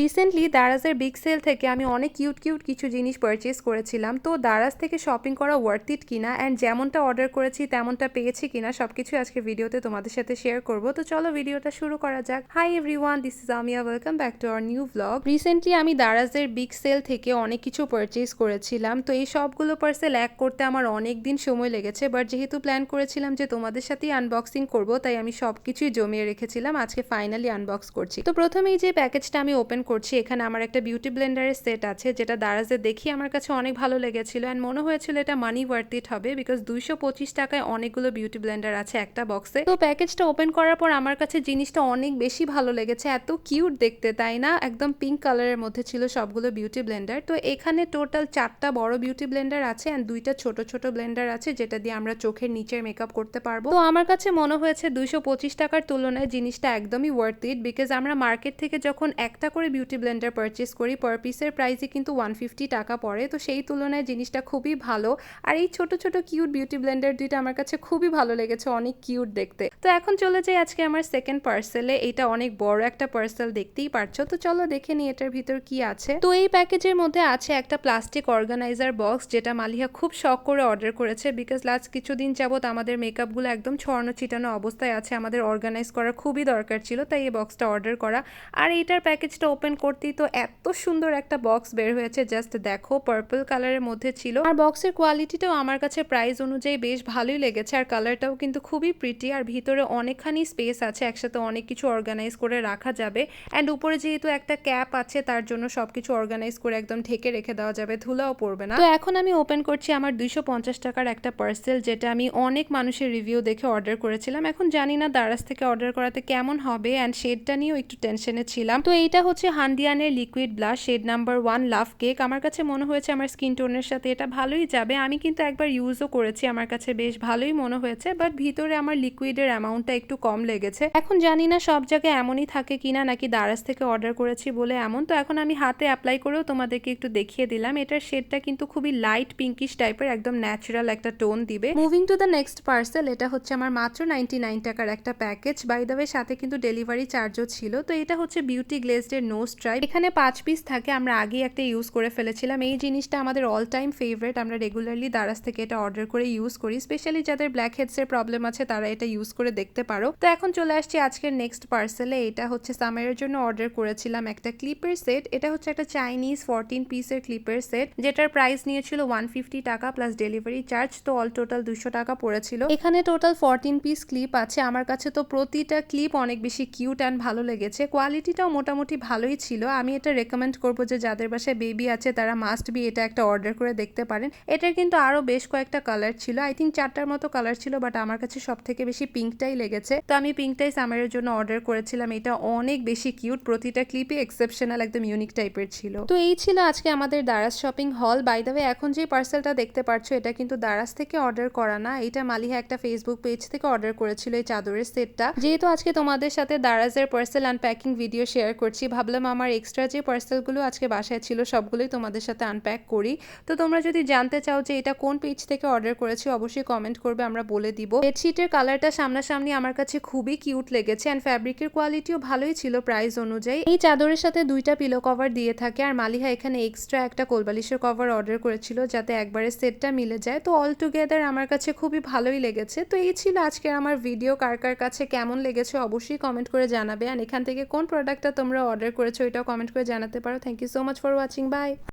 Recently দারাজের big sell থেকে আমি অনেক কিউট কিউট কিছু জিনিস পারচেস করেছিলাম। তো দারাজ থেকে শপিং করা ওয়ার্থ ইট কিনা অ্যান্ড যেমনটা অর্ডার করেছি, তেমনটা পেয়েছি কিনা সবকিছু আজকে ভিডিওতে তোমাদের সাথে শেয়ার করব। তো চলো ভিডিওটা শুরু করা যাক। Hi everyone this is Amiya welcome back to our new blog recently আমি দারাজের বিগ সেল থেকে অনেক কিছু পারচেস করেছিলাম। তো এই সবগুলো পার্সেল এক করতে আমার অনেক দিন সময় লেগেছে বাট যেহেতু প্ল্যান করেছিলাম যে তোমাদের সাথেই আনবক্সিং করব, তাই আমি সব কিছুই জমিয়ে রেখেছিলাম। আজকে ফাইনালি আনবক্স করছি। তো প্রথমেই যে প্যাকেজটা আমি ওপেন করছি, এখানে আমার একটা বিউটি ব্লেন্ডারের সেট আছে, যেটা দারাজে দেখি আমার কাছে অনেক ভালো লেগেছিল। অ্যান্ড মনে হয়েছিল এটা মানি ওয়ার্থ ইট হবে বিকজ দুইশো পঁচিশ টাকায় অনেকগুলো বিউটি ব্লেন্ডার আছে একটা বক্সে তো প্যাকেজটা ওপেন করার পর আমার কাছে জিনিসটা অনেক বেশি ভালো লেগেছে, এত কিউট দেখতে, তাই না? একদম পিঙ্ক কালারের মধ্যে ছিল সবগুলো বিউটি ব্লেন্ডার তো এখানে টোটাল চারটা বড় বিউটি ব্লেন্ডার আছে অ্যান্ড দুইটা ছোট ছোট ব্লেন্ডার আছে, যেটা দিয়ে আমরা চোখের নিচের মেকআপ করতে পারব। তো আমার কাছে মনে হয়েছে দুইশো পঁচিশ টাকার তুলনায় জিনিসটা একদমই ওয়ার্থ ইট বিকজ আমরা মার্কেট থেকে যখন একটা করে বিউটি ব্লেন্ডার পারচেস করি পার পিসের প্রাইসে কিন্তু ওয়ান ফিফটি টাকা পড়ে। তো সেই তুলনায় জিনিসটা খুবই ভালো। আর এই ছোট ছোট কিউট বিউটি ব্লেন্ডার দুইটা আমার কাছে খুবই ভালো লেগেছে, অনেক কিউট দেখতে। তো এখন চলে যাই আজকে আমার সেকেন্ড পার্সেলে এটা অনেক বড় একটা পার্সেল দেখতেই পারছ। তো চলো দেখে নিই এটার ভিতর কি আছে। তো এই প্যাকেজের মধ্যে আছে একটা প্লাস্টিক অর্গানাইজার বক্স যেটা মালিহা খুব শখ করে অর্ডার করেছে। বিকজ লাস্ট কিছুদিন যাবত আমাদের মেকআপগুলো একদম ছড়ানো, ছিটানো অবস্থায় আছে। আমাদের অর্গানাইজ করা খুবই দরকার ছিল, তাই এই বক্সটা অর্ডার করা। আর এইটার প্যাকেজটা ওপেন করতেই তো এত সুন্দর একটা বক্স বের হয়েছে জাস্ট দেখো পার্পল কালারের মধ্যে ছিল। আর বক্সের কোয়ালিটিটাও আমার কাছে প্রাইস অনুযায়ী বেশ ভালোই লেগেছে, আর কালারটাও কিন্তু খুবই প্রিটি আর ভিতরে অনেকখানি স্পেস আছে, একসাথে অনেক কিছু অর্গানাইজ করে রাখা যাবে। অ্যান্ড উপরে যেহেতু একটা ক্যাপ আছে, তার জন্য সবকিছু অর্গানাইজ করে একদম ঢেকে রেখে দেওয়া যাবে, ধুলাও পড়বে না। তো এখন আমি ওপেন করছি আমার দুইশো পঞ্চাশ টাকার একটা পার্সেল যেটা আমি অনেক মানুষের রিভিউ দেখে অর্ডার করেছিলাম। এখন জানি না দারাজ থেকে অর্ডার করাতে কেমন হবে অ্যান্ড শেডটা নিয়েও একটু টেনশনে ছিলাম। তো এইটা হচ্ছে হান্ডিয়ানের liquid blush shade number one love cake আমার কাছে মনে হয়েছে আমার স্কিন টোনের সাথে এটা ভালোই যাবে। আমি কিন্তু একবার ইউজও করেছি, আমার কাছে বেশ ভালোই মনে হয়েছে বাট ভিতরে আমার লিকুইডের অ্যামাউন্টটা একটু কম লেগেছে। এখন জানি না সব জায়গায় এমনই থাকে কিনা, নাকি দারাজ থেকে অর্ডার করেছি বলে এমন। তো এখন আমি হাতে অ্যাপ্লাই করেও তোমাদেরকে একটু দেখিয়ে দিলাম। এটার শেডটা কিন্তু খুবই লাইট পিঙ্কিশ টাইপের একদম ন্যাচারাল একটা টোন দিবে। Moving to the next parcel এটা হচ্ছে আমার মাত্র নাইনটি নাইন টাকার একটা প্যাকেজ বাই দ্য সাথে কিন্তু ডেলিভারি চার্জও ছিল। তো এটা হচ্ছে বিউটি গ্লেজডের নো স্ট্রাইপ এখানে পাঁচ পিস থাকে, আমরা আগেই একটা ইউজ করে ফেলেছিলাম। এই জিনিসটা আমাদের অল টাইম ফেভারেট আমরা রেগুলারলি দারাজ থেকে এটা অর্ডার করে ইউজ করি। স্পেশালি যাদের ব্ল্যাক হেডসের প্রবলেম আছে, তারা এটা ইউজ করে দেখতে পারো। তো এখন চলে আসছি আজকের নেক্সট পার্সেলে এটা হচ্ছে সামারের জন্য অর্ডার করেছিলাম একটা ক্লিপের সেট এটা হচ্ছে একটা চাইনিজ ফোরটিন পিসের ক্লিপের সেট যেটার প্রাইস নিয়েছিল ওয়ান ফিফটি টাকা প্লাস ডেলিভারি চার্জ তো অল টোটাল দুশো টাকা পড়েছিল। এখানে টোটাল ফোরটিন পিস ক্লিপ আছে। আমার কাছে তো প্রতিটা ক্লিপ অনেক বেশি কিউট অ্যান্ড ভালো লেগেছে। কোয়ালিটিটাও মোটামুটি ভালোই ছিল। আমি এটা রেকমেন্ড করব যে যাদের বাসায় বেবি আছে তারা মাস্ট বি এটা একটা অর্ডার করে দেখতে পারেন। এটার কিন্তু আরও বেশ কয়েকটা কালার ছিল। আই থিঙ্ক চারটার মতো কালার ছিল বাট আমার কাছে সব থেকে বেশি পিঙ্কটাই লেগেছে। তো আমি পিঙ্কটাই সামারের জন্য অর্ডার করেছিলাম। এটা অনেক বেশি কিউট প্রতিটা ক্লিপই এক্সেপশনাল একদম ইউনিক টাইপের ছিল। তো এই ছিল আজকে আমাদের দারাজ শপিং হল বাই দ্য ওয়ে এখন যে পার্সেলটা দেখতে পাচ্ছ এটা কিন্তু দারাজ থেকে অর্ডার করা না। এটা মালিহা একটা ফেসবুক পেজ থেকে অর্ডার করেছিল এই চাদরের সেটটা যেহেতু আজকে তোমাদের সাথে দারাজের পার্সেল আনপ্যাকিং ভিডিও শেয়ার করছি, ভাবলাম আমার এক্সট্রা যে পার্সেলগুলো আজকে বাসায় ছিল সবগুলোই তোমাদের সাথে আনপ্যাক করি। তো তোমরা যদি জানতে চাও যে এটা কোন পেজ থেকে অর্ডার করেছি, অবশ্যই কমেন্ট করবে, আমরা বলে দিব। বেডশিটের কালারটা সামনাসামনি আমার কাছে খুবই কিউট লেগেছে অ্যান্ড ফ্যাব্রিকের কোয়ালিটিও ভালোই ছিল প্রাইস অনুযায়ী। এই চাদরের সাথে দুইটা পিলো কভার দিয়ে থাকে আর মালিহা এখানে এক্সট্রা একটা কোলবালিশের কভার অর্ডার করেছিল যাতে একবারে সেটটা মিলে যায়। তো অল টুগেদার আমার কাছে খুবই ভালোই লেগেছে। তো এই ছিল আজকের আমার ভিডিও কার কার কাছে কেমন লেগেছে অবশ্যই কমেন্ট করে জানাবে। অ্যান্ড এখান থেকে কোন প্রোডাক্টটা তোমরা অর্ডার করেছ এটাও কমেন্ট করে জানাতে পারো। Thank you so much for watching bye